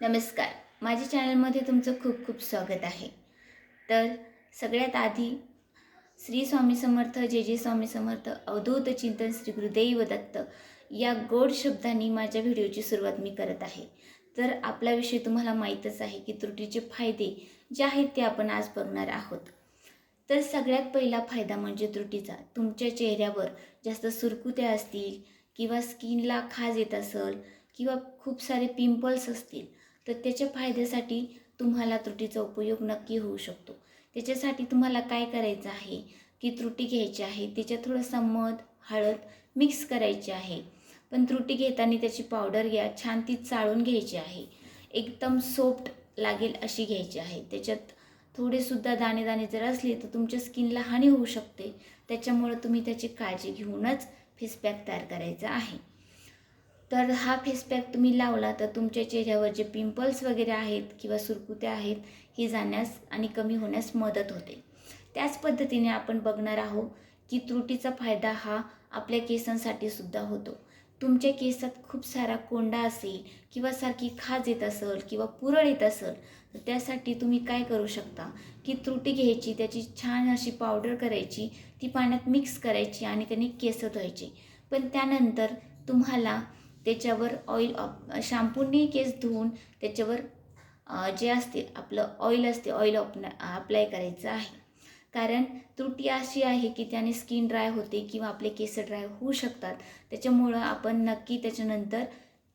नमस्कार. माझ्या चॅनलमध्ये तुमचं खूप खूप स्वागत आहे. तर सगळ्यात आधी श्री स्वामी समर्थ जे जे स्वामी समर्थ अवधूत चिंतन श्री गुरुदेव दत्त या गोड शब्दांनी माझ्या व्हिडिओची सुरुवात मी करत आहे. तर आपला विषय तुम्हाला माहीतच आहे की त्रुटीचे फायदे जे आहेत ते आपण आज बघणार आहोत. तर सगळ्यात पहिला फायदा म्हणजे त्रुटीचा. तुमच्या चेहऱ्यावर जास्त सुरकुत्या असतील किंवा स्किनला खाज येत असेल किंवा खूप सारे पिंपल्स असतील तर त्याच्या फायद्यासाठी तुम्हाला त्रुटीचा उपयोग नक्की होऊ शकतो. त्याच्यासाठी तुम्हाला काय करायचं आहे? की त्रुटी घ्यायची आहे. त्याच्यात थोडंसं मध हळद मिक्स करायची आहे. पण त्रुटी घेताना त्याची पावडर घ्या. छान ती चाळून घ्यायची आहे. एकदम सॉफ्ट लागेल अशी घ्यायची आहे. त्याच्यात थोडेसुद्धा दाणे दाणे जर असले तर तुमच्या स्किनला हानी होऊ शकते. त्याच्यामुळं तुम्ही त्याची काळजी घेऊनच फेस पॅक तयार करायचा आहे. तर हा फेस पॅक तुम्ही लावला तर तुमच्या चेहऱ्यावर जे पिंपल्स वगैरे आहेत किंवा सुरकुत्या आहेत ही जाण्यास आणि कमी होण्यास मदत होते. त्याच पद्धतीने आपण बघणार आहोत की त्रुटीचा फायदा हा आपल्या केसांसाठी सुद्धा होतो. तुमच्या केसात खूप सारा कोंडा असेल किंवा सारखी खाज येत असेल किंवा पुरळ येत असेल तर त्यासाठी तुम्ही काय करू शकता? की त्रुटी घ्यायची त्याची छान अशी पावडर करायची ती पाण्यात मिक्स करायची आणि त्याने केस धुवायचे. पण त्यानंतर तुम्हाला त्याच्यावर ऑइल शॅम्पूनी केस धुवून त्याच्यावर जे असते आपलं ऑइल असते ऑइल ऑपना अप्लाय करायचं आहे. कारण त्रुटी अशी आहे की त्याने स्किन ड्राय होते किंवा आपले केस ड्राय होऊ शकतात. त्याच्यामुळं आपण नक्की त्याच्यानंतर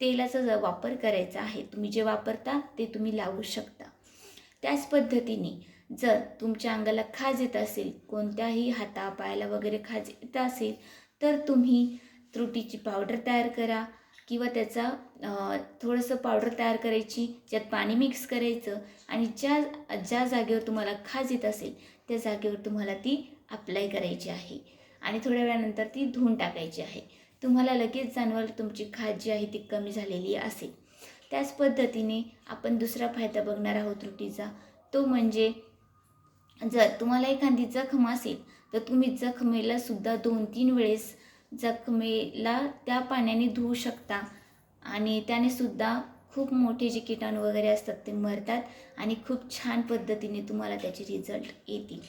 तेलाचा ज वापर करायचा आहे. तुम्ही जे वापरता ते तुम्ही लावू शकता. त्याच पद्धतीने जर तुमच्या अंगाला खाज येत असेल कोणत्याही हातापायाला वगैरे खाज येत असेल तर तुम्ही त्रुटीची पावडर तयार करा. किंवा त्याचा थोडंसं पावडर तयार करायची ज्यात पाणी मिक्स करायचं आणि ज्या ज्या जागेवर तुम्हाला खाज येत असेल त्या जागेवर तुम्हाला ती अप्लाय करायची आहे. आणि थोड्या वेळानंतर ती धुवून टाकायची आहे. तुम्हाला लगेच जाणवाल तुमची खाज जी आहे ती कमी झालेली असेल. त्याच पद्धतीने आपण दुसरा फायदा बघणार आहोत त्रुटीचा तो म्हणजे जर तुम्हाला एखादी जखम असेल तर तुम्ही जखमेला सुद्धा दोन तीन वेळेस जखमेला त्या पाण्याने धुवू शकता. आणि त्याने सुद्धा खूप मोठे जे किटाणू वगैरे असतात ते मरतात आणि खूप छान पद्धतीने तुम्हाला त्याचे रिझल्ट येतील.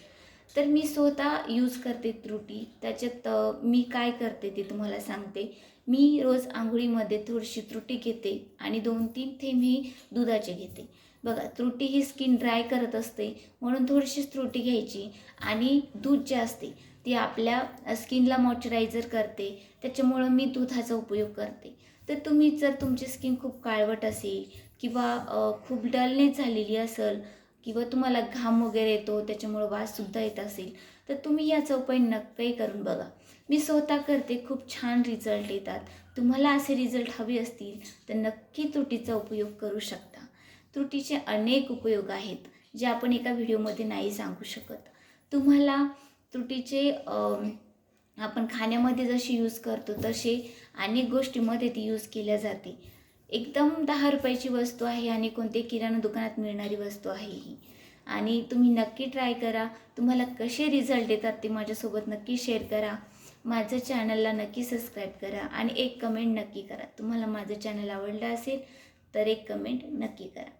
तर मी स्वतः यूज करते त्रुटी. त्याच्यात मी काय करते ते तुम्हाला सांगते. मी रोज आंघोळीमध्ये थोडीशी त्रुटी घेते आणि दोन तीन थेंब ही दुधाचे घेते. बघा त्रुटी ही स्किन ड्राय करत असते म्हणून थोडीशीच त्रुटी घ्यायची आणि दूध जे असते ती आपल्या स्किनला मॉइश्चरायझर करते. त्याच्यामुळं मी दुधाचा उपयोग करते. तर तुम्ही जर तुमची स्किन खूप काळवट असेल किंवा खूप डलनेस झालेली असेल किंवा तुम्हाला घाम वगैरे येतो त्याच्यामुळं वाससुद्धा येत असेल तर तुम्ही याचा उपाय नक्की करून बघा. मी स्वतः करते खूप छान रिझल्ट येतात. तुम्हाला असे रिझल्ट हवे असतील तर नक्की त्रुटीचा उपयोग करू शकता. त्रुटीचे अनेक उपयोग आहेत जे आपण एका व्हिडिओमध्ये नाही सांगू शकत. तुम्हाला त्रुटीचे आपण खाण्यामध्ये जशी यूज करतो तसे अनेक गोष्टीमध्ये ती यूज केल्या जाते. एकदम दहा रुपयाची वस्तू आहे आणि कोणते किराणा दुकानात मिळणारी वस्तू आहे ही. आणि तुम्ही नक्की ट्राय करा. तुम्हाला कसे रिझल्ट येतात ते माझ्यासोबत नक्की शेअर करा. माझं चॅनलला नक्की सबस्क्राईब करा आणि एक कमेंट नक्की करा. तुम्हाला माझं चॅनल आवडलं असेल तर एक कमेंट नक्की करा.